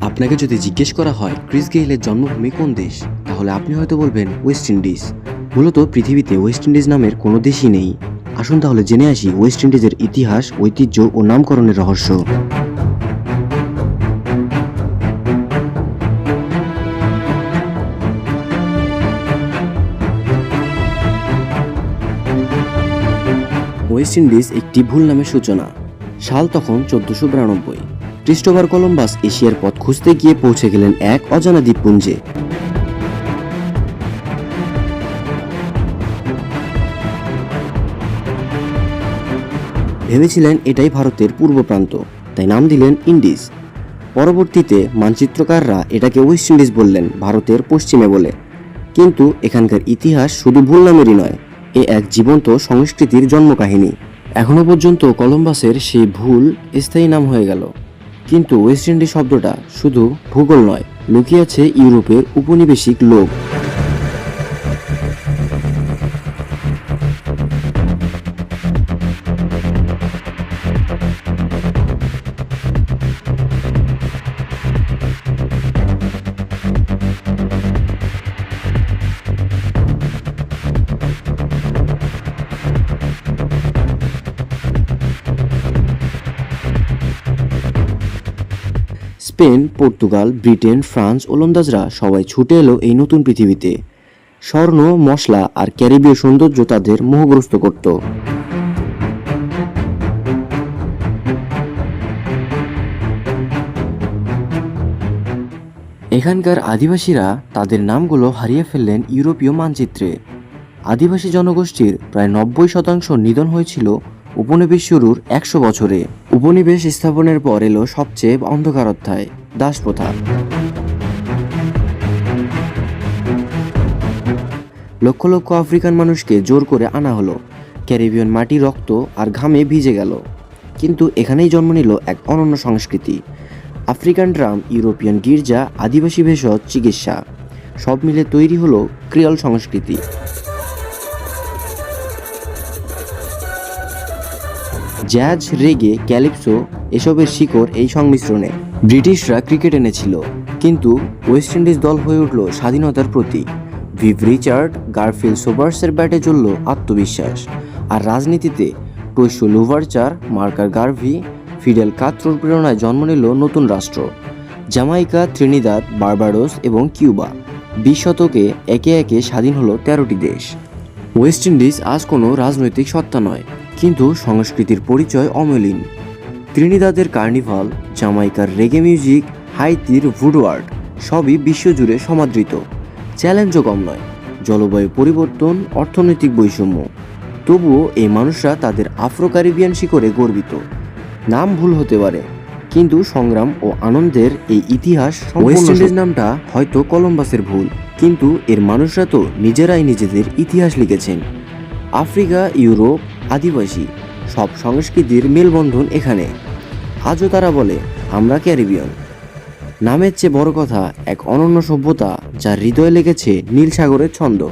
আপনাকে যদি জিজ্ঞেস করা হয়, ক্রিস গেইলের জন্মভূমি কোন দেশ? তাহলে আপনি হয়তো বলবেন, ওয়েস্ট ইন্ডিজ। মূলত পৃথিবীতে ওয়েস্ট ইন্ডিজ নামের কোনো দেশই নেই। আসুন তাহলে জেনে আসি, ওয়েস্ট ইন্ডিজের ইতিহাস, ঐতিহ্য ও নামকরণের রহস্য। ওয়েস্ট ইন্ডিজ একটি ভুল নামের সূচনা। সাল তখন চোদ্দশো বিরানব্বই। ক্রিস্টোফার কলম্বাস এশিয়ার পথ খুঁজতে গিয়ে পৌঁছে গেলেন এক অজানা দ্বীপপুঞ্জে। ভেবেছিলেন এটাই ভারতের পূর্ব প্রান্ত, তাই নাম দিলেন ইন্ডিজ। পরবর্তীতে মানচিত্রকাররা এটাকে ওয়েস্ট ইন্ডিজ বললেন, ভারতের পশ্চিমে বলে। কিন্তু এখানকার ইতিহাস শুধু ভুল নামেরই নয়, এ এক জীবন্ত সংস্কৃতির জন্মকাহিনী। এখনও পর্যন্ত কলম্বাসের সেই ভুল স্থায়ী নাম হয়ে গেল। কিন্তু ওয়েস্ট ইন্ডিজ শব্দটা শুধু ভূগোল নয় লুকিয়ে আছে ইউরোপের উপনিবেশিক লোক। স্পেন, পর্তুগাল, ব্রিটেন, ফ্রান্স ওলন্দাজরা সবাই ছুটে এলো এই নতুন পৃথিবীতে। স্বর্ণ, মশলা আর ক্যারিবীয় সৌন্দর্য তাদের মোহগ্রস্ত করত। এখানকার আদিবাসীরা তাদের নামগুলো হারিয়ে ফেললেন ইউরোপীয় মানচিত্রে। আদিবাসী জনগোষ্ঠীর প্রায় নব্বই শতাংশ নিধন হয়েছিল উপনিবেশ শুরুর একশো বছরে। উপনিবেশ স্থাপনের পর এলো সবচেয়ে অন্ধকার অধ্যায়, দাসপ্রথা। লক্ষ লক্ষ আফ্রিকান মানুষকে জোর করে আনা হলো। ক্যারিবিয়ান মাটি রক্ত আর ঘামে ভিজে গেল। কিন্তু এখানেই জন্ম নিল এক অনন্য সংস্কৃতি। আফ্রিকান ড্রাম ইউরোপিয়ান গির্জা, আদিবাসী ভেষজ, চিকিৎসা, সব মিলে তৈরি হলো ক্রিয়ল সংস্কৃতি। জ্যাজ, রেগে, ক্যালিপসো এসবের শিকড় এই সংমিশ্রণে। ব্রিটিশরা ক্রিকেট এনেছিল, কিন্তু ওয়েস্ট ইন্ডিজ দল হয়ে উঠল স্বাধীনতার প্রতীক। ভিভ রিচার্ড গারফিল সোবার্সের ব্যাটে চলল আত্মবিশ্বাস। আর রাজনীতিতে টৈশো লুভারচার, মার্কার গার্ভি, ফিডেল কাত্রোর প্রেরণায় জন্ম নিল নতুন রাষ্ট্র। জামাইকা ত্রিনিদাদ, বার্বাডোস এবং কিউবা বিশ শতকে একে একে স্বাধীন হলো তেরোটি দেশ। ওয়েস্ট ইন্ডিজ আজ কোনো রাজনৈতিক সত্তা নয়। কিন্তু সংস্কৃতির পরিচয় অমলিন। ত্রিনিদাদের কার্নিভাল জামাইকার রেগে মিউজিক হাইতির ভুডওয়ার্ড সবই বিশ্বজুড়ে সমাদৃত। চ্যালেঞ্জও কম নয় জলবায়ু পরিবর্তন অর্থনৈতিক বৈষম্য। তবুও এই মানুষরা তাদের আফ্রো ক্যারিবিয়ান শিকড়ে গর্বিত। নাম ভুল হতে পারে কিন্তু সংগ্রাম ও আনন্দের এই ইতিহাস ওয়েস্ট ইন্ডিজ নামটা হয়তো কলম্বাসের ভুল কিন্তু এর মানুষরা তো নিজেরাই নিজেদের ইতিহাস লিখেছেন। আফ্রিকা ইউরোপ আদিবাসী, সব সংস্কৃতির মেলবন্ধন এখানে। আজও তারা বলে, আমরা ক্যারিবিয়ান। নামের চেয়ে বড় কথা এক অনন্য সভ্যতা, যার হৃদয়ে লেগেছে নীল সাগরের ছন্দ।